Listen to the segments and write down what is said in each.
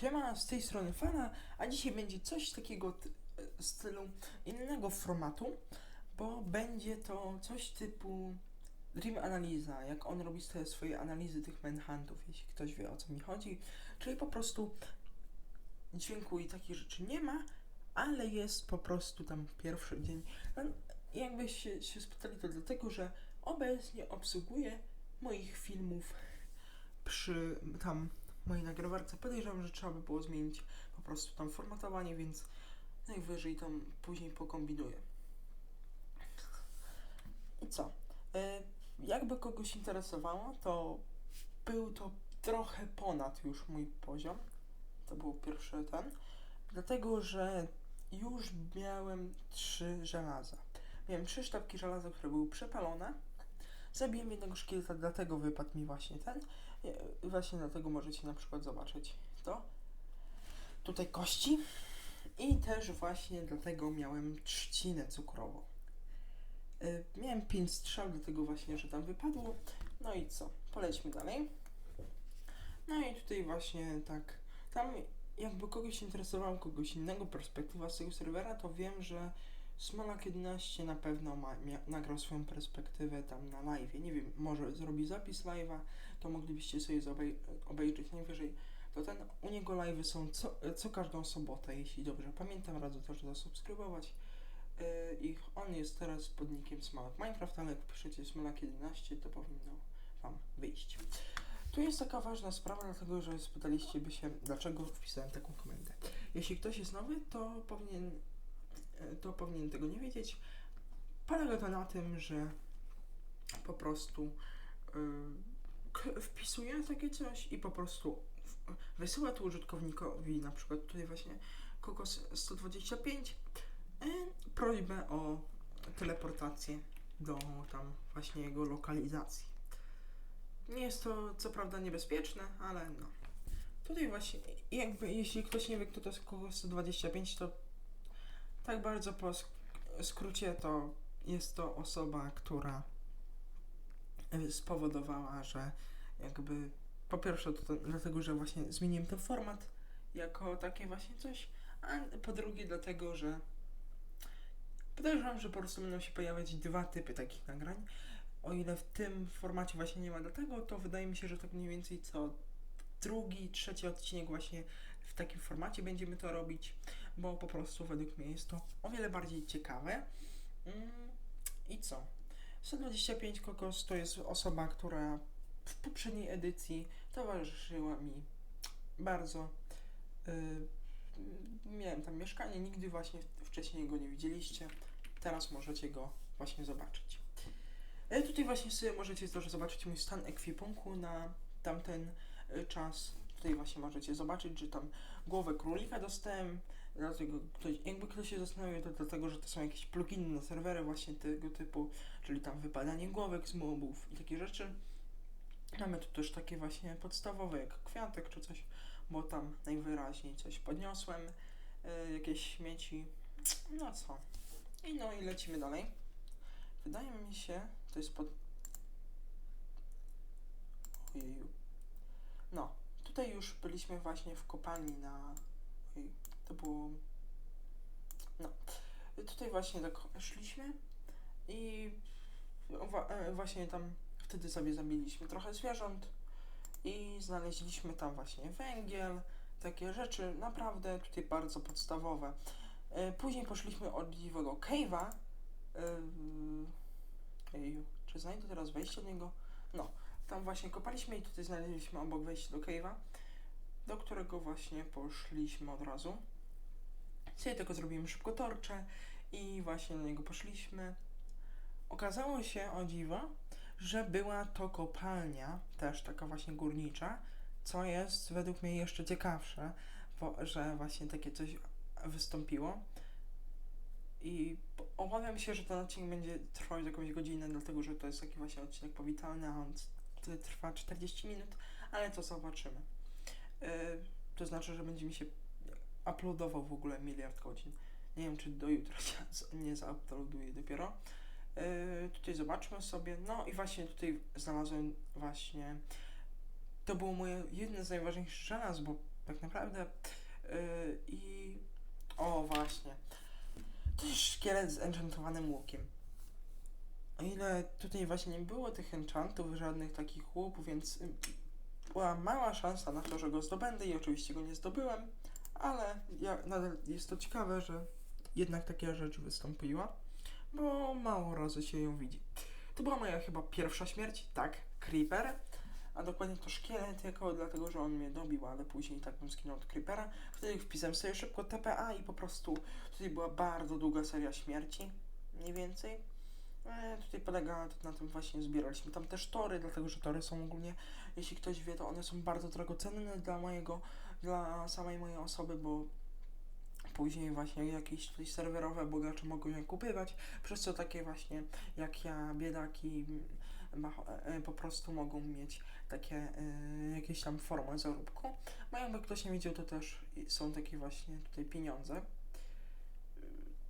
Siema, z tej strony Fana, a dzisiaj będzie coś takiego e, stylu innego formatu, bo będzie to coś typu Dream Analiza, jak on robi te swoje analizy tych manhuntów, jeśli ktoś wie o co mi chodzi, czyli po prostu dźwięku i takich rzeczy nie ma, ale jest po prostu tam pierwszy dzień. No, Jakbyście się spytali, to dlatego, że OBS nie obsługuje moich filmów przy tam mojej nagrywarce. Podejrzewam, że trzeba by było zmienić po prostu tam formatowanie, więc najwyżej tam później pokombinuję. I co? E, jakby kogoś interesowało, to był to trochę ponad już mój poziom. To był pierwszy ten. Dlatego, że już miałem trzy żelaza. Miałem trzy sztabki żelaza, które były przepalone. Zabiłem jednego szkieleta, dlatego wypadł mi właśnie ten. Właśnie dlatego możecie na przykład zobaczyć to. Tutaj kości. I też właśnie dlatego miałem trzcinę cukrową. E, Miałem 5 strzał, dlatego właśnie, że tam wypadło. No i co? Polećmy dalej. No i tutaj właśnie tak. Tam jakby kogoś interesowało kogoś innego perspektywa z tego serwera, to wiem, że Smolak 11 na pewno ma, mia, nagrał swoją perspektywę tam na live. Nie wiem, może zrobi zapis live'a, to moglibyście sobie zobej- obejrzeć najwyżej. To ten, u niego live'y są co, co każdą sobotę, jeśli dobrze pamiętam, radzę też zasubskrybować. Yy, ich, on jest teraz pod nickiem Minecraft, ale jak piszecie Smolak 11, to powinno wam wyjść. Tu jest taka ważna sprawa, dlatego że spytaliście by się, dlaczego wpisałem taką komendę. Jeśli ktoś jest nowy, to powinien, to powinien tego nie wiedzieć. Polega to na tym, że po prostu yy, wpisuje takie coś i po prostu wysyła tu użytkownikowi, na przykład tutaj właśnie Kokos 125, yy, prośbę o teleportację do tam właśnie jego lokalizacji. Nie jest to co prawda niebezpieczne, ale no. Tutaj właśnie, jakby jeśli ktoś nie wie, kto to jest kogo 125, to tak bardzo po sk- skrócie to jest to osoba, która y, spowodowała, że jakby po pierwsze to, to dlatego, że właśnie zmieniłem ten format jako takie właśnie coś, a po drugie dlatego, że podejrzewam, że po prostu będą się pojawiać dwa typy takich nagrań. O ile w tym formacie właśnie nie ma dlatego, to wydaje mi się, że tak mniej więcej co drugi, trzeci odcinek właśnie w takim formacie będziemy to robić, bo po prostu według mnie jest to o wiele bardziej ciekawe. Mm, I co? 125 Kokos to jest osoba, która w poprzedniej edycji towarzyszyła mi bardzo. Yy, miałem tam mieszkanie, nigdy właśnie wcześniej go nie widzieliście. Teraz możecie go właśnie zobaczyć. E, Tutaj właśnie sobie możecie też zobaczyć mój stan ekwipunku na tamten e, czas. Tutaj właśnie możecie zobaczyć, że tam głowę królika dostałem. Dlatego ktoś, jakby ktoś się zastanawiał, to dlatego, że to są jakieś pluginy na serwery właśnie tego typu, czyli tam wypadanie głowek z mobów i takie rzeczy. Mamy tu też takie właśnie podstawowe, jak kwiatek czy coś, bo tam najwyraźniej coś podniosłem, e, jakieś śmieci. No co? I no i lecimy dalej. Wydaje mi się, to jest pod... Ojeju. No, tutaj już byliśmy właśnie w kopalni na... Ojej, to było... No, tutaj właśnie tak szliśmy i e, właśnie tam wtedy sobie zabiliśmy trochę zwierząt i znaleźliśmy tam właśnie węgiel, takie rzeczy naprawdę tutaj bardzo podstawowe. E, Później poszliśmy od dziwego cave'a, Yy, Eju, czy znajdę teraz wejście do niego? No, tam właśnie kopaliśmy i tutaj znaleźliśmy obok wejście do cave'a, do którego właśnie poszliśmy od razu. Sobie tylko zrobimy szybko torcze i właśnie do niego poszliśmy. Okazało się, o dziwo, że była to kopalnia, też taka właśnie górnicza, co jest według mnie jeszcze ciekawsze, bo, że właśnie takie coś wystąpiło. I obawiam się, że ten odcinek będzie trwał jakąś godzinę, dlatego że to jest taki właśnie odcinek powitalny, a on trwa 40 minut, ale to zobaczymy. Yy, to znaczy, że będzie mi się uploadował w ogóle miliard godzin. Nie wiem, czy do jutra się nie zauploaduję dopiero. Yy, tutaj zobaczmy sobie. No i właśnie tutaj znalazłem właśnie. To było moje jedno z najważniejszych żelaz, bo tak naprawdę. Yy, I o właśnie. To jest szkielet z enchantowanym łukiem. O ile tutaj właśnie nie było tych enchantów, żadnych takich łupów, więc y, była mała szansa na to, że go zdobędę i oczywiście go nie zdobyłem, ale ja, nadal jest to ciekawe, że jednak taka rzecz wystąpiła, bo mało razy się ją widzi. To była moja chyba pierwsza śmierć, tak, Creeper, a dokładnie to szkielet, jako dlatego, że on mnie dobił, ale później tak bym skinął od Creepera. Wtedy wpisałem sobie szybko TPA i po prostu tutaj była bardzo długa seria śmierci, mniej więcej. E, tutaj polega na tym właśnie zbieraliśmy tam też tory, dlatego że tory są ogólnie, jeśli ktoś wie, to one są bardzo drogocenne dla mojego, dla samej mojej osoby, bo później właśnie jakieś tutaj serwerowe bogacze mogą je kupywać, przez co takie właśnie jak ja, biedaki, m, ma- e, po prostu mogą mieć takie e, jakieś tam formy zarobku. No jakby ktoś nie widział, to też są takie właśnie tutaj pieniądze.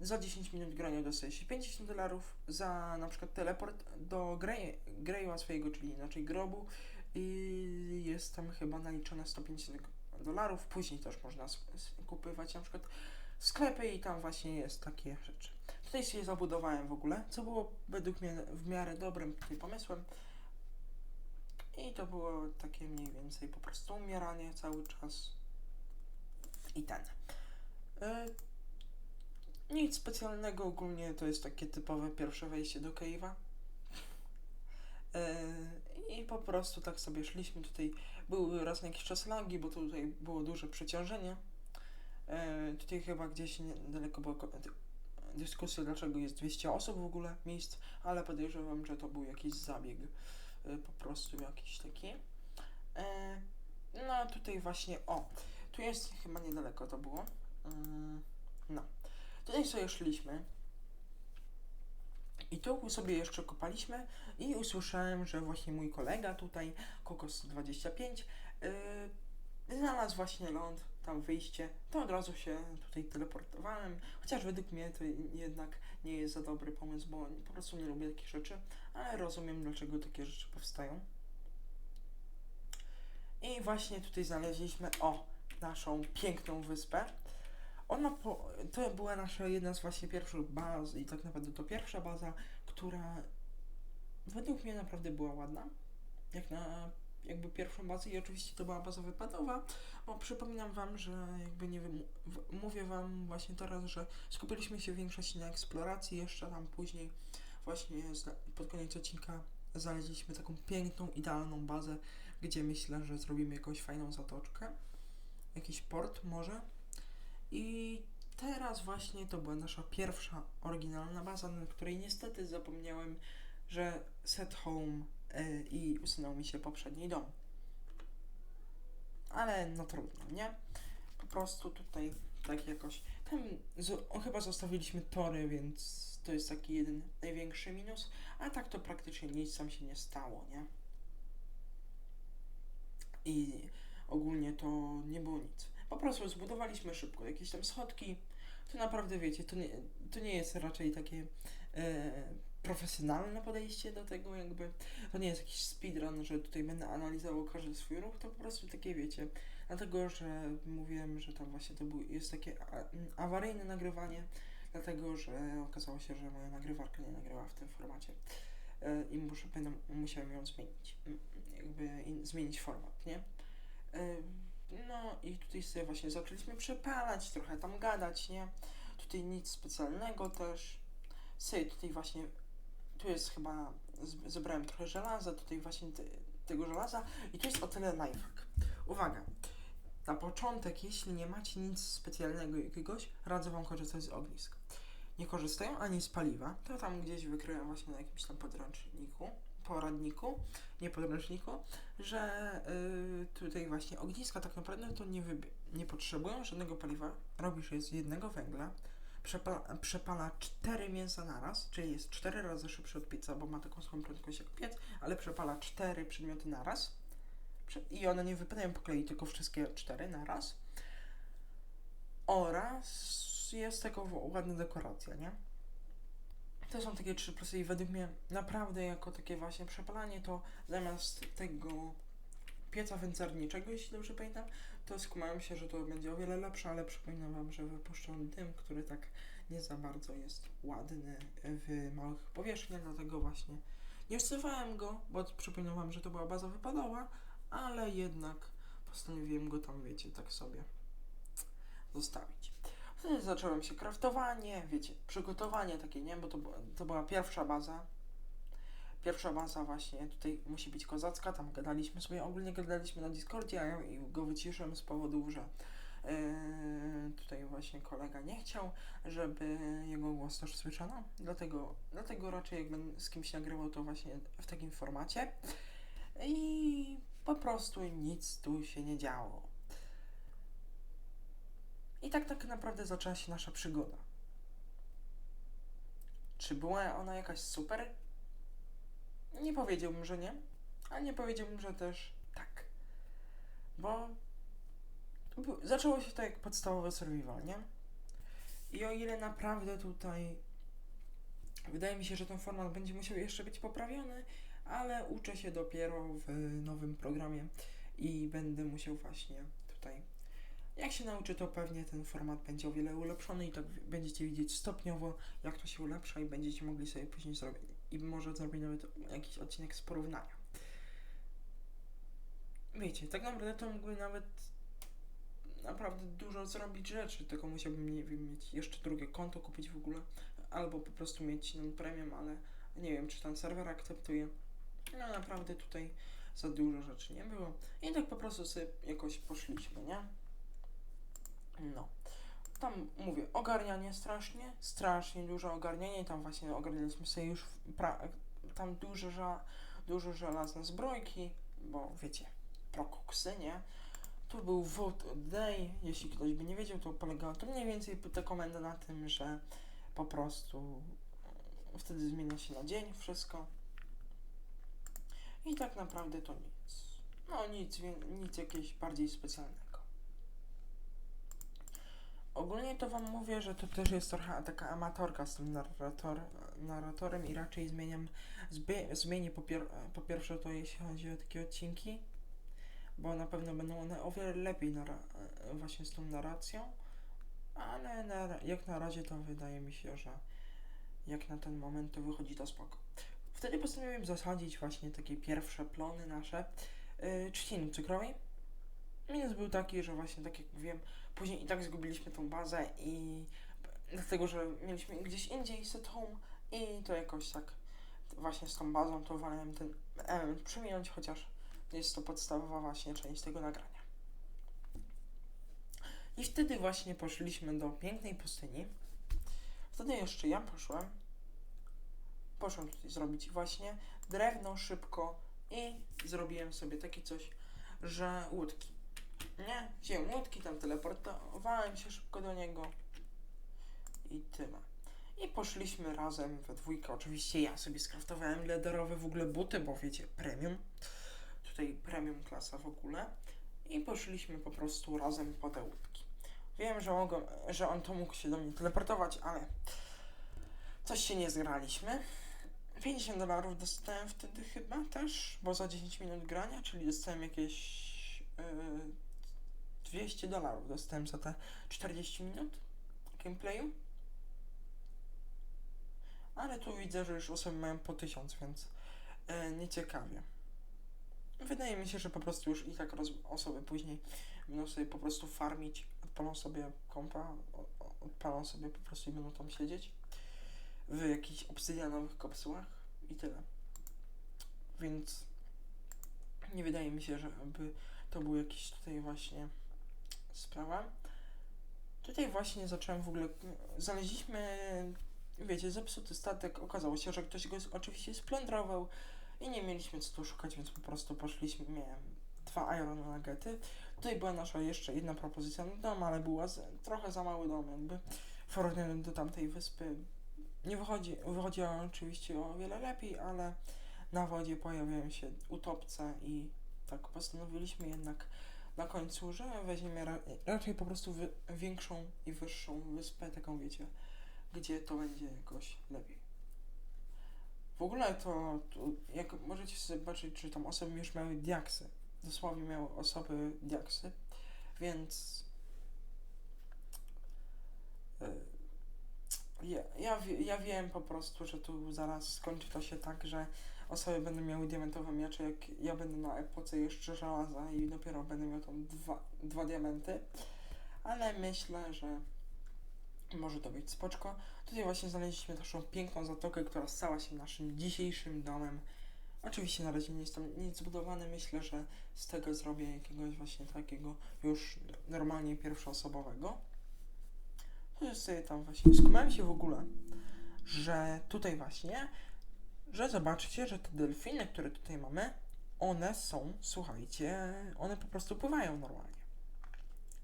Za 10 minut grania dostaje się 50 dolarów, za na przykład teleport do Grey, Greya swojego, czyli inaczej grobu i jest tam chyba naliczone 150 dolarów. Później też można kupywać na przykład sklepy i tam właśnie jest takie rzeczy. Tutaj się zabudowałem w ogóle, co było według mnie w miarę dobrym pomysłem. I to było takie mniej więcej po prostu umieranie cały czas. I ten. Y, nic specjalnego ogólnie, to jest takie typowe pierwsze wejście do cave'a. I po prostu tak sobie szliśmy tutaj. Były raz na jakiś czas lagi, bo tutaj było duże przeciążenie. Y, tutaj chyba gdzieś niedaleko była dyskusja, dlaczego jest 200 osób w ogóle miejsc, ale podejrzewam, że to był jakiś zabieg y, po prostu jakiś taki. E, no tutaj właśnie, o, tu jest chyba niedaleko to było. Mm, no, tutaj sobie szliśmy. I tu sobie jeszcze kopaliśmy i usłyszałem, że właśnie mój kolega tutaj, Kokos25, yy, znalazł właśnie ląd, tam wyjście, to od razu się tutaj teleportowałem, chociaż według mnie to jednak nie jest za dobry pomysł, bo po prostu nie lubię takich rzeczy, ale rozumiem dlaczego takie rzeczy powstają. I właśnie tutaj znaleźliśmy, o, naszą piękną wyspę. Ona po, to była nasza jedna z właśnie pierwszych baz i tak naprawdę to pierwsza baza, która według mnie naprawdę była ładna. Jak na jakby pierwszą bazę i oczywiście to była baza wypadowa, bo przypominam wam, że jakby nie wiem, mówię wam właśnie teraz, że skupiliśmy się w większości na eksploracji, jeszcze tam później właśnie pod koniec odcinka znaleźliśmy taką piękną, idealną bazę, gdzie myślę, że zrobimy jakąś fajną zatoczkę, jakiś port może. I teraz właśnie to była nasza pierwsza oryginalna baza, na której niestety zapomniałem, że set home y, i usunął mi się poprzedni dom. Ale no trudno, nie? Po prostu tutaj tak jakoś. Tam chyba zostawiliśmy tory, więc to jest taki jeden największy minus, a tak to praktycznie nic tam się nie stało, nie? I ogólnie to nie było nic. Po prostu zbudowaliśmy szybko jakieś tam schodki. To naprawdę wiecie, to nie, to nie jest raczej takie e, profesjonalne podejście do tego, jakby to nie jest jakiś speedrun, że tutaj będę analizował każdy swój ruch, to po prostu takie wiecie, dlatego, że mówiłem, że tam właśnie to był, jest takie a, awaryjne nagrywanie, dlatego, że okazało się, że moja nagrywarka nie nagrywa w tym formacie e, i muszę, będę, musiałem ją zmienić, m, jakby in, zmienić format, nie? E, no i tutaj sobie właśnie zaczęliśmy przepalać, trochę tam gadać, nie? Tutaj nic specjalnego też. Sobie tutaj właśnie, tu jest chyba, zebrałem trochę żelaza, tutaj właśnie te, tego żelaza i tu jest o tyle lifehack. Uwaga, na początek, jeśli nie macie nic specjalnego jakiegoś, radzę Wam korzystać z ognisk. Nie korzystają ani z paliwa, to tam gdzieś wykryłem właśnie na jakimś tam podręczniku, poradniku, nie podręczniku, że y, tutaj właśnie ogniska tak naprawdę to nie, nie potrzebują żadnego paliwa. Robisz je z jednego węgla, przepala, przepala cztery mięsa naraz, czyli jest cztery razy szybszy od pieca, bo ma taką samą prędkość jak piec, ale przepala cztery przedmioty naraz. I one nie wypadają po kolei, tylko wszystkie cztery naraz. Oraz jest w- ładna dekoracja, nie? To są takie trzy plusy i według mnie naprawdę jako takie właśnie przepalanie to zamiast tego pieca wędzarniczego, jeśli dobrze pamiętam, to skumałem się, że to będzie o wiele lepsze, ale przypominam Wam, że wypuszczam dym, który tak nie za bardzo jest ładny w małych powierzchniach, dlatego właśnie nie wsywałem go, bo przypominam Wam, że to była baza wypadowa, ale jednak postanowiłem go tam, wiecie, tak sobie zostawić. Wtedy zacząłem się kraftowanie, wiecie, przygotowanie takie, nie? Bo to, to była pierwsza baza. Pierwsza baza właśnie tutaj musi być kozacka, tam gadaliśmy sobie, ogólnie gadaliśmy na Discordzie, a ja go wyciszyłem z powodu, że yy, tutaj właśnie kolega nie chciał, żeby jego głos też słyszano, dlatego, dlatego raczej jak będę z kimś nagrywał to właśnie w takim formacie i po prostu nic tu się nie działo. I tak tak naprawdę zaczęła się nasza przygoda. Czy była ona jakaś super? Nie powiedziałbym, że nie, ale nie powiedziałbym, że też tak. Bo zaczęło się to jak podstawowy survival, nie? I o ile naprawdę tutaj wydaje mi się, że ten format będzie musiał jeszcze być poprawiony, ale uczę się dopiero w nowym programie i będę musiał właśnie tutaj jak się nauczy, to pewnie ten format będzie o wiele ulepszony i tak będziecie widzieć stopniowo, jak to się ulepsza i będziecie mogli sobie później zrobić. I może zrobić nawet jakiś odcinek z porównania. Wiecie, tak naprawdę to mógłby nawet naprawdę dużo zrobić rzeczy, tylko musiałbym, nie wiem, mieć jeszcze drugie konto, kupić w ogóle, albo po prostu mieć non premium, ale nie wiem, czy ten serwer akceptuje. No naprawdę tutaj za dużo rzeczy nie było. I tak po prostu sobie jakoś poszliśmy, nie? No. Tam mówię, ogarnianie strasznie, strasznie duże ogarnianie. Tam właśnie ogarnialiśmy sobie już pra- tam duże, ża- duże żelazne zbrojki, bo wiecie, prokoksy, nie? Tu był vote day, jeśli ktoś by nie wiedział, to polegało to mniej więcej ta komenda na tym, że po prostu wtedy zmienia się na dzień wszystko. I tak naprawdę to nic. No nic, nic jakiegoś bardziej specjalnego. Ogólnie to wam mówię, że to też jest trochę taka amatorka z tym narrator, narratorem i raczej zmieniam, zbie, zmienię po, pier, po pierwsze to jeśli chodzi o takie odcinki, bo na pewno będą one o wiele lepiej właśnie z tą narracją, ale na, jak na razie to wydaje mi się, że jak na ten moment to wychodzi to spoko. Wtedy postanowiłem zasadzić właśnie takie pierwsze plony nasze yy, trzciny cukrowej. Minus był taki, że właśnie tak jak mówiłem, później i tak zgubiliśmy tą bazę i dlatego, że mieliśmy gdzieś indziej set home i to jakoś tak właśnie z tą bazą to wolałem ten element przyminąć, chociaż jest to podstawowa właśnie część tego nagrania. I wtedy właśnie poszliśmy do pięknej pustyni. Wtedy jeszcze ja poszłem. Poszłem tutaj zrobić właśnie drewno szybko i zrobiłem sobie takie coś, że łódki. Nie, wziąłem łódki, tam teleportowałem się szybko do niego i tyle. I poszliśmy razem we dwójkę. Oczywiście ja sobie skraftowałem lederowe w ogóle buty, bo wiecie, premium. Tutaj premium klasa w ogóle. I poszliśmy po prostu razem po te łódki. Wiem, że, mogłem, że on to mógł się do mnie teleportować, ale coś się nie zgraliśmy. 50 dolarów dostałem wtedy chyba też, bo za 10 minut grania, czyli dostałem jakieś yy, 200 dolarów dostałem za te 40 minut gameplayu. Ale tu widzę, że już osoby mają po 1000, więc yy, nieciekawie. Wydaje mi się, że po prostu już i tak osoby później będą sobie po prostu farmić, odpalą sobie kompa, odpalą sobie po prostu i będą tam siedzieć w jakichś obsydianowych kapsułach i tyle. Więc nie wydaje mi się, żeby to był jakiś tutaj właśnie sprawa. Tutaj właśnie zacząłem w ogóle, znaleźliśmy, wiecie, zepsuty statek, okazało się, że ktoś go oczywiście splądrował i nie mieliśmy co tu szukać, więc po prostu poszliśmy, miałem dwa Iron Nuggety. Tutaj była nasza jeszcze jedna propozycja na dom, ale była z, trochę za mały dom jakby w porównaniu do tamtej wyspy. Nie wychodzi, wychodzi oczywiście o wiele lepiej, ale na wodzie pojawiają się utopce i tak postanowiliśmy jednak na końcu, że weźmiemy ra raczej po prostu większą i wyższą wyspę, taką wiecie, gdzie to będzie jakoś lepiej. W ogóle to, to jak możecie zobaczyć, że tam osoby już miały diaksy, dosłownie miały osoby diaksy, więc y, ja, ja, ja wiem po prostu, że tu zaraz skończy to się tak, że osoby będą miały diamentowe miecze, jak ja będę na epoce jeszcze żelaza i dopiero będę miał tam dwa, dwa diamenty, ale myślę, że może to być spoczko. Tutaj właśnie znaleźliśmy naszą piękną zatokę, która stała się naszym dzisiejszym domem. Oczywiście na razie nie jest tam nic zbudowane, myślę, że z tego zrobię jakiegoś właśnie takiego już normalnie pierwszoosobowego. To sobie tam właśnie skumałem się w ogóle, że tutaj właśnie, że zobaczcie, że te delfiny, które tutaj mamy, one są, słuchajcie, one po prostu pływają normalnie.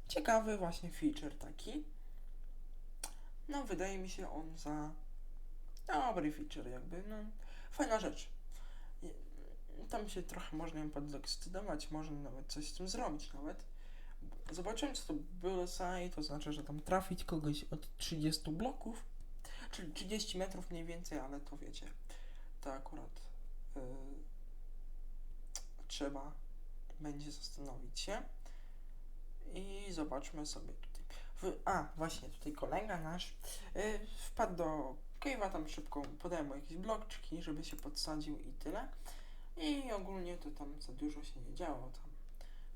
Ciekawy właśnie feature taki. No, wydaje mi się on za dobry feature, jakby, no, fajna rzecz. I- Tam się trochę można ją podekscytować, można nawet coś z tym zrobić nawet. Zobaczyłem, co to bullseye, to znaczy, że tam trafić kogoś od 30 bloków, czyli 30 metrów mniej więcej, ale to wiecie, to akurat yy, trzeba będzie zastanowić się. I zobaczmy sobie tutaj. W, a, właśnie, tutaj kolega nasz yy, wpadł do cave'a, tam szybko podałem mu jakieś blokczki, żeby się podsadził i tyle. I ogólnie to tam za dużo się nie działo. Tam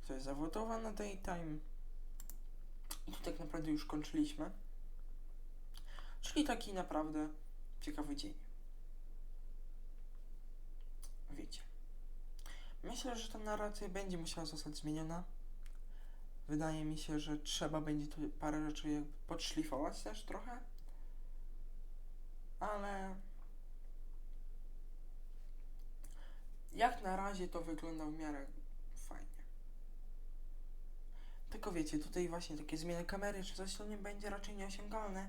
ktoś zawodował na daytime. I tu tak naprawdę już kończyliśmy. Czyli taki naprawdę ciekawy dzień. Wiecie. Myślę, że ta narracja będzie musiała zostać zmieniona. Wydaje mi się, że trzeba będzie tu parę rzeczy jakby podszlifować też trochę. Ale jak na razie to wygląda w miarę fajnie. Tylko wiecie, tutaj właśnie takie zmiany kamery czy coś to nie będzie raczej nieosiągalne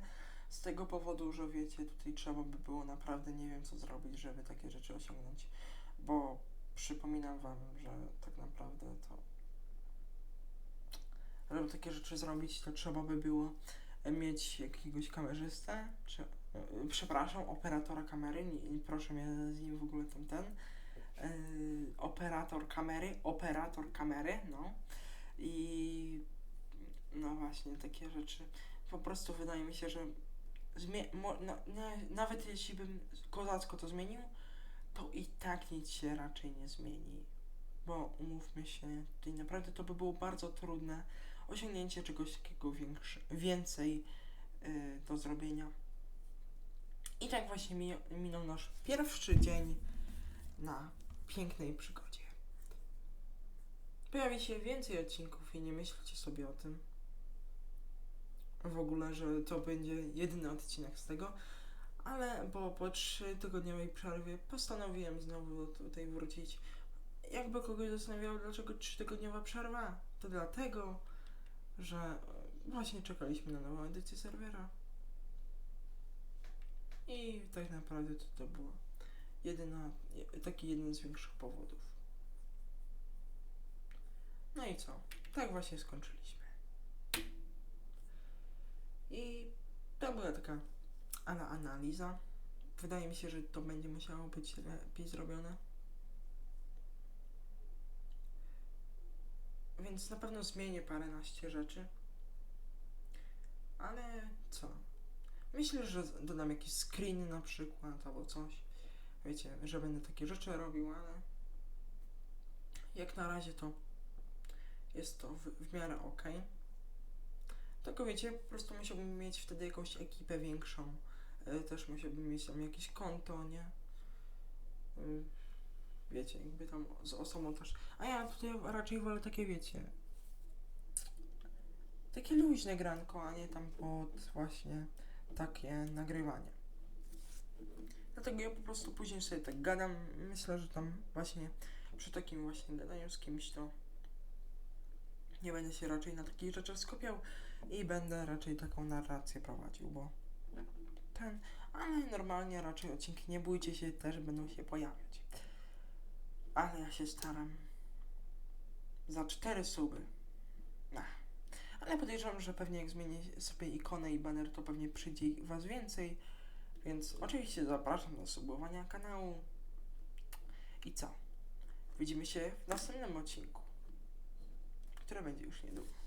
z tego powodu, że wiecie, tutaj trzeba by było naprawdę nie wiem co zrobić, żeby takie rzeczy osiągnąć, bo przypominam wam, że tak naprawdę to żeby takie rzeczy zrobić, to trzeba by było mieć jakiegoś kamerzystę, czy yy, przepraszam, operatora kamery, nie, proszę mnie z nim w ogóle tam ten, yy, operator kamery, operator kamery, no i no właśnie takie rzeczy. Po prostu wydaje mi się, że mo- na, na, nawet jeśli bym kozacko to zmienił, to i tak nic się raczej nie zmieni. Bo umówmy się, tutaj naprawdę to by było bardzo trudne osiągnięcie czegoś takiego większe, więcej yy, do zrobienia. I tak właśnie mi, minął nasz pierwszy dzień na pięknej przygodzie. Pojawi się więcej odcinków i nie myślcie sobie o tym. W ogóle, że to będzie jedyny odcinek z tego, ale bo po trzytygodniowej przerwie postanowiłem znowu tutaj wrócić. Jakby kogoś zastanawiało, dlaczego trzytygodniowa przerwa, to dlatego, że właśnie czekaliśmy na nową edycję serwera. I tak naprawdę to, to było jedyna, je- taki jeden z większych powodów. No i co? Tak właśnie skończyliśmy. I to była taka ana analiza. Wydaje mi się, że to będzie musiało być lepiej zrobione. Więc na pewno zmienię paręnaście rzeczy. Ale co? Myślę, że dodam jakieś screeny na przykład albo coś. Wiecie, że będę takie rzeczy robił, ale jak na razie to jest to w, w miarę ok. Tylko wiecie, po prostu musiałbym mieć wtedy jakąś ekipę większą. Y, Też musiałbym mieć tam jakieś konto, nie? Y, Wiecie, jakby tam z osobą też. A ja tutaj raczej wolę takie, wiecie. Takie luźne granko, a nie tam pod właśnie takie nagrywanie. Dlatego ja po prostu później sobie tak gadam. Myślę, że tam właśnie przy takim właśnie gadaniu z kimś to nie będę się raczej na takich rzeczach skupiał i będę raczej taką narrację prowadził, bo ten, ale normalnie raczej odcinki, nie bójcie się, też będą się pojawiać. Ale ja się staram za cztery suby. Ach. Ale podejrzewam, że pewnie jak zmienię sobie ikonę i banner, to pewnie przyjdzie was więcej. Więc oczywiście zapraszam do subowania kanału. I co? Widzimy się w następnym odcinku, który będzie już niedługo.